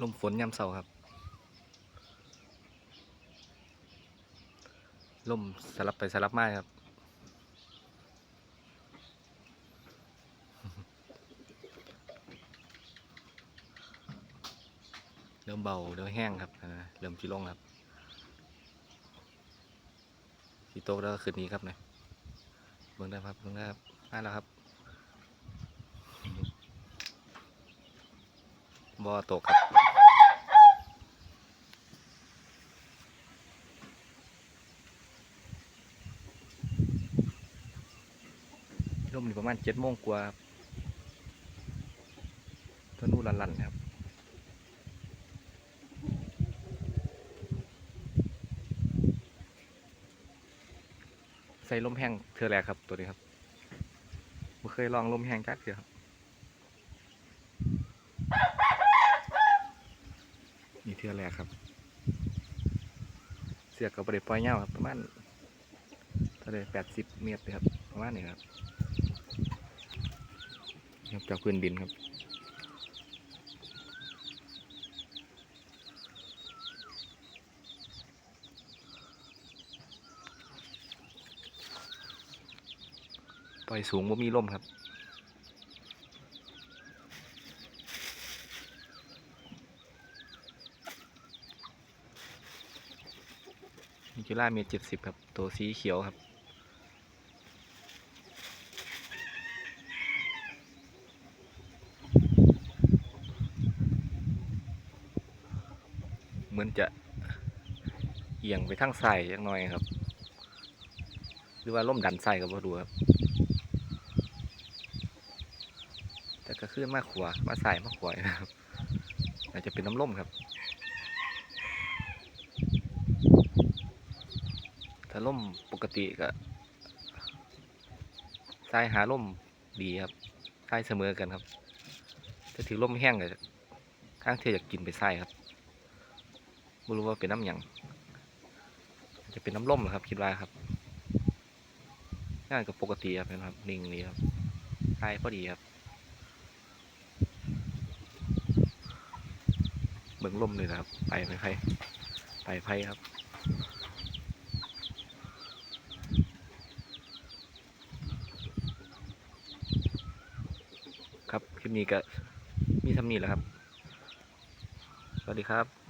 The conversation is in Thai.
ลมฝนยามเสาร์ครับ ลมสลับไปสลับมาครับ เริ่มเบาเริ่มแห้งครับเริ่มจีลงครับสีโต๊ะแล้วก็คืนนี้ครับเนี่ยเบิ่งได้ครับเบิ่งได้ครับมาแล้วครับ บอตกครับร่มอยู่ประมาณเจ็ดโมงกว่าครับต้นนู่นลันๆครับใส่ลมแห้งเทือแรกครับตัวนี้ครับไม่เคยลองลมแห้งจักเถือครับ นี่เทือแรกครับ เสียกับประเด็ปล่อยเงาครับ ประมาณเท่าไรแปดสิบเมตรเลยครับ ประมาณนี้ครับยกจากพื้นดินครับปล่อยสูงว่ามีลมครับ มีจุฬาเมตรเจ็ดสิบครับ ตัวสีเขียวครับ เหมือนจะเอียงไปทางซ้ายจักหน่อยครับ หรือว่าล่มดันซ้ายก็บ่ดูครับ แต่ก็ขึ้นมาขวามาซ้ายมาขวานะครับอาจจะเป็นน้ำล่มครับ ถ้าล่มปกติก็ซ้ายหาล่มดีครับซ้ายเสมอกันครับ ถ้าถือล่มแห้งก็ข้างเทียอยากกินไปซ้ายครับไม่รู้ว่าเป็นน้ำหยังอาจจะเป็นน้ำล่มหรอครับคิดว่าครับงานก็ปกติครับนะครับนิ่งดีครับซ้ายพอดีครับเบิ่งล่มเลยนะครับ ไปไปไพ่ไปไพ่ครับ คลิปนี้ก็มีทำนี้แหละครับ สวัสดีครับ